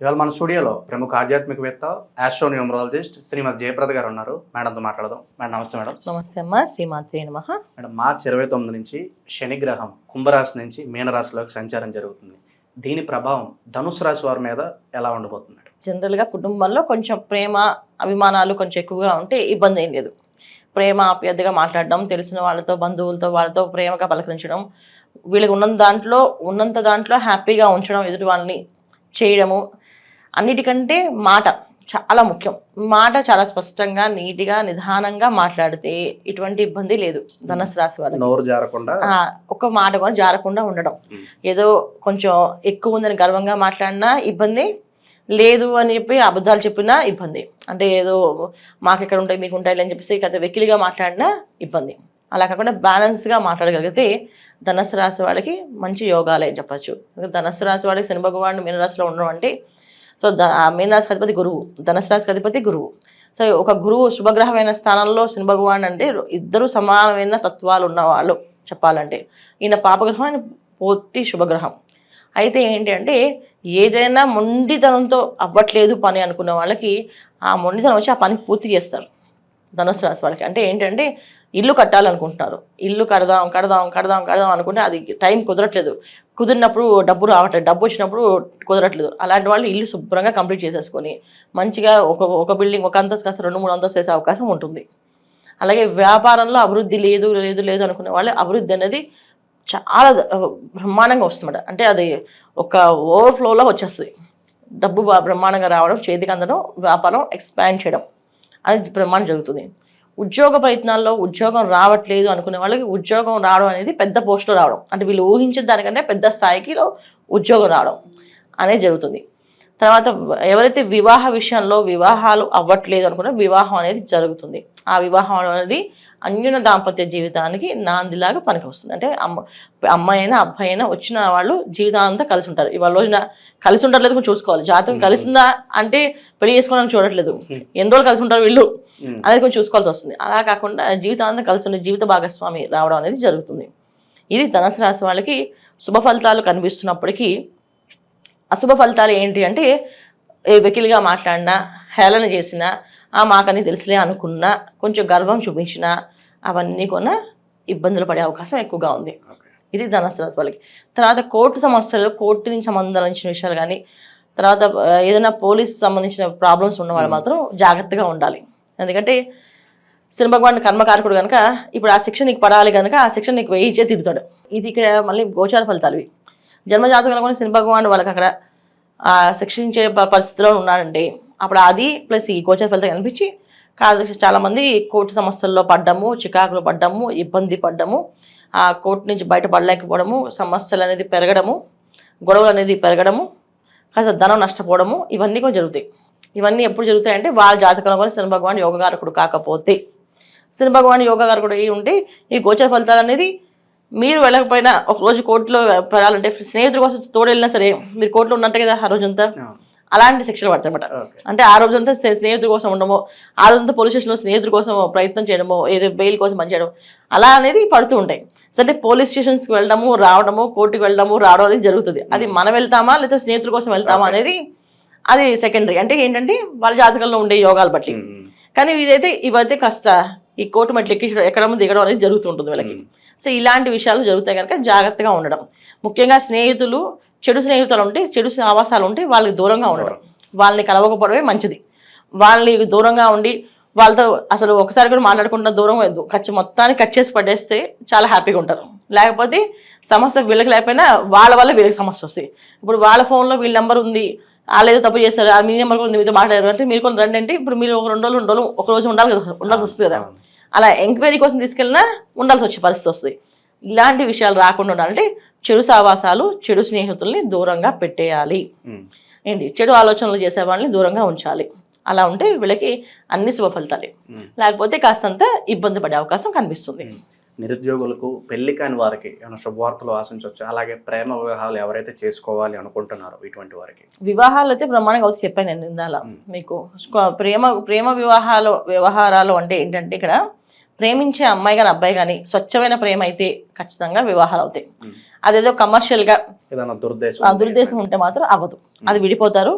ఇవాళ మన స్టూడియోలో ప్రముఖ ఆధ్యాత్మికవేత్త ఆస్ట్రోన్యూమరాలజిస్ట్ శ్రీమతి జయప్రద గారు ఉన్నారు. మేడంతో మాట్లాడదాం. మేడం నమస్తే మేడం. నమస్తే అమ్మ శ్రీమాత్రే నమ. మేడం మార్చి ఇరవై తొమ్మిది నుంచి శనిగ్రహం కుంభరాశి నుంచి మీనరాశిలోకి సంచారం జరుగుతుంది. దీని ప్రభావం ధనుసు రాశి వారి మీద ఎలా ఉండబోతుంది మేడం? జనరల్గా కుటుంబంలో కొంచెం ప్రేమ అభిమానాలు కొంచెం ఎక్కువగా ఉంటే ఇబ్బంది ఏం లేదు. ప్రేమ ఆప్యాయతగా మాట్లాడడం తెలిసిన వాళ్ళతో బంధువులతో వాళ్ళతో ప్రేమగా పలకరించడం వీళ్ళకి ఉన్న దాంట్లో ఉన్నంత దాంట్లో హ్యాపీగా ఉంచడం ఎదుటి వాళ్ళని చేయడము అన్నిటికంటే మాట చాలా ముఖ్యం. మాట చాలా స్పష్టంగా నీట్గా నిదానంగా మాట్లాడితే ఇటువంటి ఇబ్బంది లేదు ధనుసు రాశి ఆ, ఒక్క మాట కూడా జారకుండా ఉండడం. ఏదో కొంచెం ఎక్కువ ఉందని గర్వంగా మాట్లాడినా ఇబ్బంది లేదు అని చెప్పి అబద్ధాలు చెప్పినా ఇబ్బంది. అంటే ఏదో మాకు ఎక్కడ ఉంటాయి మీకు ఉంటాయి అని చెప్పేసి కథ వెకిలిగా మాట్లాడినా ఇబ్బంది. అలా కాకుండా బ్యాలెన్స్గా మాట్లాడగలిగితే ధనస్సు రాశి వాళ్ళకి మంచి యోగాలే చెప్పచ్చు. ధనస్సు రాశి వాళ్ళకి శని భగవానుడు మీనరాశిలో ఉండడం అంటే సో ద ఆ అధిపతి గురువు ధనస్సు రాశికి అధిపతి గురువు. సో ఒక గురువు శుభగ్రహమైన స్థానంలో శని భగవాన్ అంటే ఇద్దరు సమానమైన తత్వాలు ఉన్నవాళ్ళు చెప్పాలంటే. ఈయన పాపగ్రహం ఆయన పూర్తి శుభగ్రహం. అయితే ఏంటి అంటే ఏదైనా మొండితనంతో అవ్వట్లేదు పని అనుకున్న వాళ్ళకి ఆ మొండితనం వచ్చి ఆ పని పూర్తి చేస్తారు. ధనుసు రాశి వాళ్ళకి. అంటే ఏంటంటే ఇల్లు కట్టాలనుకుంటున్నారు. ఇల్లు కడదాం కడదాం కడదాం కడదాం అనుకుంటే అది టైం కుదరట్లేదు. కుదిరినప్పుడు డబ్బు రావట్లేదు. డబ్బు వచ్చినప్పుడు కుదరట్లేదు. అలాంటి వాళ్ళు ఇల్లు శుభ్రంగా కంప్లీట్ చేసేసుకొని మంచిగా ఒక ఒక బిల్డింగ్ ఒక అంతస్తు కాస్త రెండు మూడు అంతస్తు వేసే అవకాశం ఉంటుంది. అలాగే వ్యాపారంలో అభివృద్ధి లేదు లేదు లేదు అనుకునే వాళ్ళు అభివృద్ధి అనేది చాలా బ్రహ్మాండంగా వస్తుందన్నమాట అంటే అది ఒక ఓవర్ఫ్లోలో వచ్చేస్తుంది. డబ్బు బా- బ్రహ్మాండంగా రావడం చేతికి అందడం వ్యాపారం ఎక్స్పాండ్ చేయడం. అది ప్రమాణం జరుగుతుంది. ఉద్యోగ ప్రయత్నాల్లో ఉద్యోగం రావట్లేదు అనుకునే వాళ్ళకి ఉద్యోగం రావడం అనేది పెద్ద పోస్టులో రావడం. అంటే వీళ్ళు ఊహించిన దానికంటే పెద్ద స్థాయికిలో ఉద్యోగం రావడం అనేది జరుగుతుంది. తర్వాత ఎవరైతే వివాహ విషయంలో వివాహాలు అవ్వట్లేదు అనుకున్న వివాహం అనేది జరుగుతుంది. ఆ వివాహం అనేది అన్యున దాంపత్య జీవితానికి నాందిలాగా పనికి వస్తుంది. అంటే అమ్మ అమ్మాయి అయినా అబ్బాయి అయినా వచ్చిన వాళ్ళు జీవితాంతా కలిసి ఉంటారు. ఇవాళ రోజున కలిసి ఉండట్లేదు కొంచెం చూసుకోవాలి. జాతకం కలిసిందా అంటే పెళ్ళి చేసుకోవడానికి చూడట్లేదు. ఎన్ని రోజులు కలిసి ఉంటారు వీళ్ళు. అనేది కొంచెం చూసుకోవాల్సి వస్తుంది. అలా కాకుండా జీవితాంతం కలిసి ఉండే జీవిత భాగస్వామి రావడం అనేది జరుగుతుంది. ఇది ధనుసు రాశి వాళ్ళకి శుభ ఫలితాలు కనిపిస్తున్నప్పటికీ అశుభ ఫలితాలు ఏంటి అంటే ఏ వెకిలిగా మాట్లాడినా హేళన చేసినా ఆ మాకని తెలుసులే అనుకున్నా కొంచెం గర్వం చూపించినా అవన్నీ కొన ఇబ్బందులు పడే అవకాశం ఎక్కువగా ఉంది. ఇది ధనుసు రాశి వాళ్ళకి. తర్వాత కోర్టు సమస్యలు కోర్టు నుంచి సంబంధించిన విషయాలు కానీ తర్వాత ఏదైనా పోలీస్ సంబంధించిన ప్రాబ్లమ్స్ ఉన్న వాళ్ళు మాత్రం జాగ్రత్తగా ఉండాలి. ఎందుకంటే శని భగవాన్ కర్మకారకుడు కనుక ఇప్పుడు ఆ శిక్ష నీకు పడాలి కనుక ఆ శిక్ష నీకు వేయించే తిరుగుతాడు ఇది ఇక్కడ మళ్ళీ గోచార ఫలితాలు ఇవి. జన్మజాతకంలో కూడా శని భగవాన్ వాళ్ళకి అక్కడ శిక్షించే పరిస్థితిలో ఉన్నాడంటే అప్పుడు అది ప్లస్ ఈ గోచార ఫలితం కనిపించి కాదు చాలామంది కోర్టు సమస్యల్లో పడ్డము చికాకులు పడ్డము ఇబ్బంది పడ్డము ఆ కోర్టు నుంచి బయటపడలేకపోవడము సమస్యలు అనేది పెరగడము గొడవలు అనేది పెరగడము కాస్త ధనం నష్టపోవడము ఇవన్నీ కూడా జరుగుతాయి. ఇవన్నీ ఎప్పుడు జరుగుతాయంటే వాళ్ళ జాతకంలో కూడా శని భగవాన్ యోగకారకుడు కాకపోతే. శని భగవాన్ యోగకారకుడు అయి ఉంటే ఈ గోచర ఫలితాలు అనేది మీరు వెళ్ళకపోయినా ఒక రోజు కోర్టులో పడాలంటే స్నేహితుల కోసం తోడు వెళ్ళినా సరే మీరు కోర్టులో ఉన్నట్టు కదా ఆ రోజంతా? అలాంటి శిక్షలు పడతాయన్నమాట. అంటే ఆ రోజంతా స్నే- స్నేహితుడి కోసం ఉండమో ఆ రోజంతా పోలీస్ స్టేషన్లో స్నేహితుడి కోసం ప్రయత్నం చేయడమో ఏదో బెయిల్ కోసం పనిచేయడం అలా అనేది పడుతూ ఉంటాయి. అంటే పోలీస్ స్టేషన్స్కి వెళ్ళడము రావడము కోర్టుకి వెళ్ళడము రావడం అనేది జరుగుతుంది. అది మనం వెళ్తామా లేదా స్నేహితుల కోసం వెళ్తామా అనేది అది సెకండరీ. అంటే ఏంటంటే వాళ్ళ జాతకంలో ఉండే యోగాలు బట్టి. కానీ ఇదైతే ఇవైతే కాస్త ఈ కోర్టు మెట్లు ఎక్కి ఎక్కడం దిగడం అనేది జరుగుతూ ఉంటుంది వీళ్ళకి. సో ఇలాంటి విషయాలు జరుగుతాయి కనుక జాగ్రత్తగా ఉండడం. ముఖ్యంగా స్నేహితులు చెడు స్నేహితులు ఉంటే చెడు ఆవాసాలు ఉంటే వాళ్ళకి దూరంగా ఉండడం. వాళ్ళని కలవకపోవడమే మంచిది. వాళ్ళని దూరంగా ఉండి వాళ్ళతో అసలు ఒకసారి కూడా మాట్లాడకుండా దూరం ఖర్చు మొత్తాన్ని కట్ చేసి పడేస్తే చాలా హ్యాపీగా ఉంటారు. లేకపోతే సమస్య వీళ్ళకి లేకపోయినా వాళ్ళ వల్ల వీళ్ళకి సమస్య వస్తాయి. ఇప్పుడు వాళ్ళ ఫోన్లో వీళ్ళ నెంబర్ ఉంది. వాళ్ళు ఏదో తప్పు చేస్తారు ఆ మీ నెంబర్ కూడా మీతో మాట్లాడారు అంటే మీరు కొన్ని రండి అంటే ఇప్పుడు మీరు ఒక రెండు రోజులు రెండు రోజులు ఒక రోజు ఉండాలి కదా ఉండాల్సి వస్తుంది కదా. అలా ఎంక్వైరీ కోసం తీసుకెళ్ళినా ఉండాల్సి వచ్చే పరిస్థితి వస్తుంది. ఇలాంటి విషయాలు రాకుండా ఉండాలంటే చెడు సావాసాలు చెడు స్నేహితుల్ని దూరంగా పెట్టేయాలి. ఏంటి? చెడు ఆలోచనలు చేసే వాళ్ళని దూరంగా ఉంచాలి. అలా ఉంటే వీళ్ళకి అన్ని శుభ ఫలితాలే. లేకపోతే కాస్తంత ఇబ్బంది పడే అవకాశం కనిపిస్తుంది. నిరుద్యోగులకు పెళ్ళి కాని వారికి ఏమైనా శుభవార్తలు ఆశించవచ్చు అలాగే ప్రేమ వివాహాలు ఎవరైతే చేసుకోవాలి అనుకుంటున్నారో ఇటువంటి వారికి? వివాహాలు అయితే బ్రహ్మాండంగా అవుతుంది చెప్పాను నేను ఇందాల మీకు. ప్రేమ ప్రేమ వివాహాలు వ్యవహారాలు అంటే ఏంటంటే ఇక్కడ ప్రేమించే అమ్మాయి కానీ అబ్బాయి కానీ స్వచ్ఛమైన ప్రేమ అయితే ఖచ్చితంగా వివాహాలు అవుతాయి. అదేదో కమర్షియల్గా దురుద్దేశం ఆ దురుద్దేశం ఉంటే. మాత్రం అవ్వదు. అది విడిపోతారు.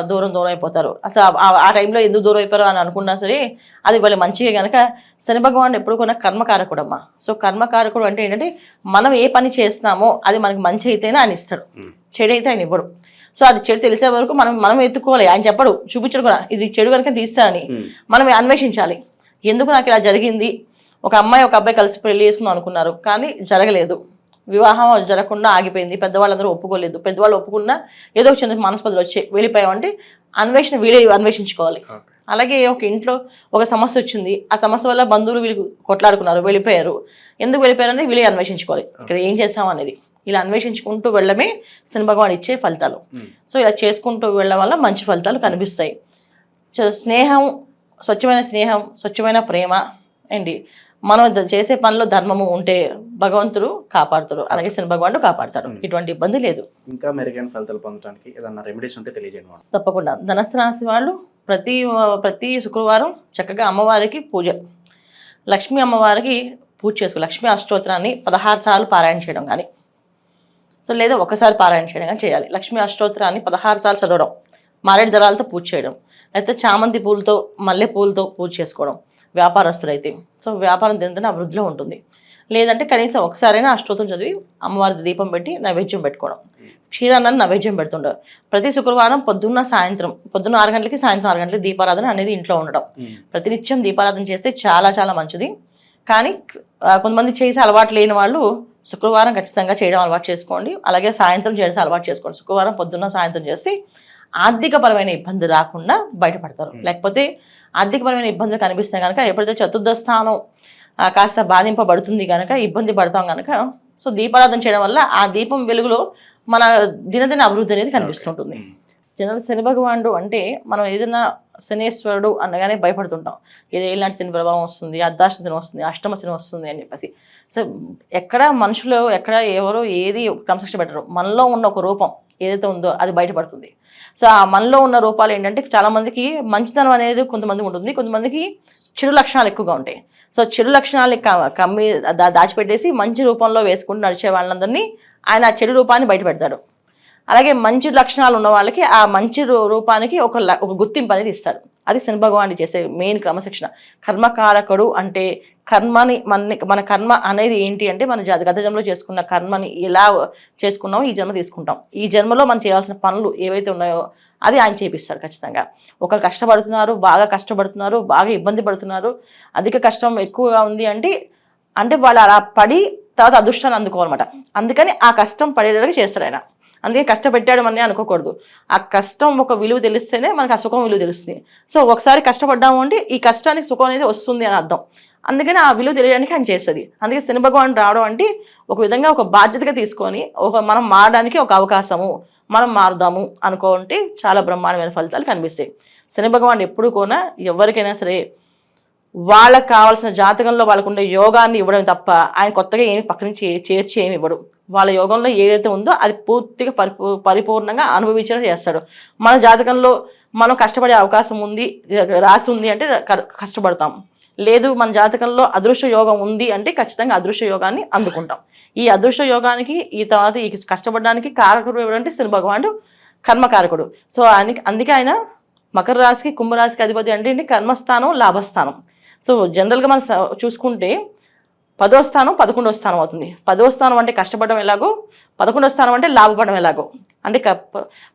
దూరం దూరం అయిపోతారు. అసలు ఆ- టైంలో ఎందుకు దూరం అయిపోయారు అని అనుకున్నా సరే అది వాళ్ళు మంచిగా కనుక శని భగవాన్ ఎప్పుడు కూడా కర్మకారకుడు అమ్మ సో కర్మకారకుడు అంటే ఏంటంటే మనం ఏ పని చేస్తున్నామో అది మనకి మంచి అయితేనే ఆయన ఇస్తాడు. చెడు అయితే ఆయన ఇవ్వడు. సో అది చెడు తెలిసే వరకు మనం మనం ఎత్తుకోవాలి. ఆయన చెప్పడు చూపించడు కూడా. ఇది చెడు కనుక తీస్తానని. మనం అన్వేషించాలి. ఎందుకు నాకు ఇలా జరిగింది? ఒక అమ్మాయి ఒక అబ్బాయి కలిసి పెళ్ళి చేసుకుందాం అనుకున్నారు కానీ జరగలేదు. వివాహం జరగకుండా ఆగిపోయింది. పెద్దవాళ్ళందరూ ఒప్పుకోలేదు. పెద్దవాళ్ళు ఒప్పుకున్నా ఏదో ఒక చిన్న మనస్పదులు వచ్చి వెళ్ళిపోయామంటే అన్వేషణ వీడే అన్వేషించుకోవాలి. అలాగే ఒక ఇంట్లో ఒక సమస్య వచ్చింది. ఆ సమస్య వల్ల బంధువులు వీళ్ళు కొట్లాడుకున్నారు వెళ్ళిపోయారు. ఎందుకు వెళ్ళిపోయారు అనేది వీళ్ళే అన్వేషించుకోవాలి. ఇక్కడ ఏం చేస్తాం అనేది. ఇలా అన్వేషించుకుంటూ వెళ్ళడమే శని భగవాన్ ఇచ్చే ఫలితాలు. సో ఇలా చేసుకుంటూ వెళ్ళడం వల్ల మంచి ఫలితాలు కనిపిస్తాయి. చ- స్నేహం స్వచ్ఛమైన స్నేహం స్వచ్ఛమైన ప్రేమ ఏంటి? మనం చేసే పనిలో ధర్మము ఉంటే భగవంతుడు కాపాడుతాడు. అలాగే శని భగవానుడు కాపాడతాడు. ఇటువంటి ఇబ్బంది లేదు. ఇంకా మెరుగైన ఫలితాలు పొందడానికి ఏదన్నా రెమెడీస్ ఉంటే తెలియజేయండి తప్పకుండా. ధనస్సు రాశి వాళ్ళు ప్రతి ప్రతి శుక్రవారం చక్కగా అమ్మవారికి పూజ. లక్ష్మీ అమ్మవారికి పూజ చేసుకో లక్ష్మీ అష్టోత్తరాన్ని పదహారు సార్లు పారాయణ చేయడం కానీ సో లేదా ఒకసారి పారాయణ చేయడం కానీ చేయాలి. లక్ష్మీ అష్టోత్తరాన్ని పదహారు సార్లు చదవడం మారేడు దళాలతో పూజ చేయడం లేకపోతే చామంతి పూలతో మల్లె పూలతో పూజ చేసుకోవడం వ్యాపారస్తులైతే. సో వ్యాపారం దినదిన అభివృద్ధిలో ఉంటుంది. లేదంటే కనీసం ఒకసారైనా అష్టోత్తరం చదివి అమ్మవారి దీపం పెట్టి నైవేద్యం పెట్టుకోవడం. క్షీరాన్నాన్ని నైవేద్యం పెడుతుండవు ప్రతి శుక్రవారం పొద్దున్న సాయంత్రం పొద్దున్న ఆరు గంటలకి సాయంత్రం ఆరు గంటలకి దీపారాధన అనేది ఇంట్లో ఉండడం. ప్రతినిత్యం దీపారాధన చేస్తే చాలా చాలా మంచిది. కానీ కొంతమంది చేసే అలవాటు లేని వాళ్ళు శుక్రవారం ఖచ్చితంగా చేయడం అలవాటు చేసుకోండి. అలాగే సాయంత్రం చేయడం అలవాటు చేసుకోండి. శుక్రవారం పొద్దున్న సాయంత్రం చేసి ఆర్థికపరమైన ఇబ్బంది రాకుండా బయటపడతారు. లేకపోతే ఆర్థికపరమైన ఇబ్బందులు కనిపిస్తాయి కనుక ఎప్పుడైతే చతుర్థ స్థానం కాస్త బాధింపబడుతుంది కనుక ఇబ్బంది పడతాం కనుక సో దీపారాధన చేయడం వల్ల ఆ దీపం వెలుగులో మన దినదిన అభివృద్ధి అనేది కనిపిస్తుంటుంది. జనరల్ శని భగవానుడు అంటే మనం ఏదైనా శనేశ్వరుడు అనగానే భయపడుతుంటాం. ఇది ఏలాంటి శని ప్రభావం వస్తుంది అర్ధాష్ట శని వస్తుంది అష్టమ శని వస్తుంది అని చెప్పేసి. సో ఎక్కడ మనుషులు ఎక్కడ ఎవరు ఏది క్రమశిక్షణ పెట్టరు. మనలో ఉన్న ఒక రూపం ఏదైతే ఉందో అది బయటపడుతుంది. సో ఆ మనలో ఉన్న రూపాలు ఏంటంటే చాలామందికి మంచితనం అనేది కొంతమంది ఉంటుంది. కొంతమందికి చెడు లక్షణాలు ఎక్కువగా ఉంటాయి. సో చెడు లక్షణాలని క- కమ్మి దా- దాచిపెట్టేసి మంచి రూపంలో వేసుకుంటూ నడిచే వాళ్ళందరినీ ఆయన ఆ చెడు రూపాన్ని బయటపెడతాడు. అలాగే మంచి లక్షణాలు ఉన్న వాళ్ళకి ఆ మంచి రూ- రూపానికి ఒక ల- ఒక గుర్తింపు అనేది ఇస్తారు అది శని భగవానుడు చేసే మెయిన్ క్రమశిక్షణ. కర్మకారకుడు అంటే కర్మని మన మన కర్మ అనేది ఏంటి అంటే మన గత జన్మలో చేసుకున్న కర్మని ఎలా చేసుకున్నామో ఈ జన్మ తీసుకుంటాం. ఈ జన్మలో మనం చేయాల్సిన పనులు ఏవైతే ఉన్నాయో అది ఆయన చేపిస్తారు ఖచ్చితంగా. ఒకరు కష్టపడుతున్నారు బాగా కష్టపడుతున్నారు బాగా ఇబ్బంది పడుతున్నారు అధిక కష్టం ఎక్కువగా ఉంది అంటే అంటే వాళ్ళు అలా పడి తర్వాత అదృష్టాన్ని అందుకోవాలన్నమాట. అందుకని ఆ కష్టం పడేలాగా చేస్తారు ఆయన. అందుకే కష్టపెట్టాడు అని అనుకోకూడదు. ఆ కష్టం ఒక విలువ తెలిస్తేనే మనకు ఆ సుఖం విలువ తెలుస్తుంది. సో ఒకసారి కష్టపడ్డాము అంటే ఈ కష్టానికి సుఖం అనేది వస్తుంది అని అర్థం. అందుకని ఆ విలువ తెలియడానికి ఆయన చేస్తుంది. అందుకే శని భగవాన్ రావడం అంటే ఒక విధంగా ఒక బాధ్యతగా తీసుకొని ఒక మనం మారడానికి ఒక అవకాశము మనం మారుదాము అనుకుంటే చాలా బ్రహ్మాండమైన ఫలితాలు కనిపిస్తాయి. శని భగవాన్ ఎప్పుడు కూడా ఎవరికైనా సరే వాళ్ళకి కావాల్సిన జాతకంలో వాళ్ళకు ఉండే యోగాన్ని ఇవ్వడం తప్ప ఆయన కొత్తగా ఏమి పక్క నుంచి చేర్చి ఏమి ఇవ్వడు. వాళ్ళ యోగంలో ఏదైతే ఉందో అది పూర్తిగా పరిపూ పరిపూర్ణంగా అనుభవించడం చేస్తాడు. మన జాతకంలో మనం కష్టపడే అవకాశం ఉంది రాసి ఉంది అంటే క- కష్టపడతాం. లేదు మన జాతకంలో అదృశ్య యోగం ఉంది అంటే ఖచ్చితంగా అదృశ్య యోగాన్ని అందుకుంటాం. ఈ అదృశ్య యోగానికి ఈ తర్వాత ఈ కష్టపడడానికి కారకుడు ఎవరంటే శని భగవానుడు కర్మకారకుడు. సో ఆయనకి అందుకే ఆయన మకర రాశికి కుంభరాశికి అధిపతి అంటే కర్మస్థానం లాభస్థానం. సో జనరల్గా మనం చూసుకుంటే పదో స్థానం పదకొండో స్థానం అవుతుంది. పదో స్థానం అంటే కష్టపడడం ఎలాగో పదకొండో స్థానం అంటే లాభపడడం ఎలాగో. అంటే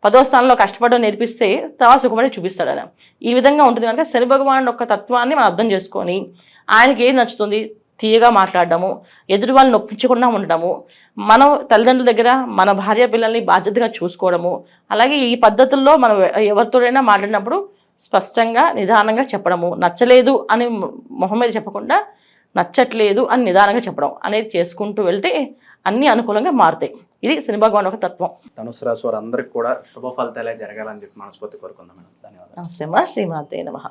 పదో స్థానంలో కష్టపడడం నేర్పిస్తే తర్వాత సుఖపడి చూపిస్తాడు ఆయన ఈ విధంగా ఉంటుంది కనుక శని భగవాన్ యొక్క తత్వాన్ని మనం అర్థం చేసుకొని ఆయనకి ఏది నచ్చుతుంది? తీయగా మాట్లాడడము ఎదుటి వాళ్ళని నొప్పించకుండా ఉండడము మనం తల్లిదండ్రుల దగ్గర మన భార్య పిల్లల్ని బాధ్యతగా చూసుకోవడము అలాగే ఈ పద్ధతుల్లో మనం ఎవరితోడైనా మాట్లాడినప్పుడు స్పష్టంగా నిదానంగా చెప్పడము. నచ్చలేదు అని మొహం మీద చెప్పకుండా నచ్చట్లేదు అని నిదానంగా చెప్పడం అనేది చేసుకుంటూ వెళ్తే అన్ని అనుకూలంగా మారుతాయి. ఇది శని భగవాన్ ఒక తత్వం. ధనుసు రాశి వారు అందరికి కూడా శుభ ఫలితాలే జరగాలని చెప్పి మనస్ఫూర్తి కోరుకుందాం మేడం. ధన్యవాదాలు. నమస్తే అమ్మా. శ్రీమాతే నమ.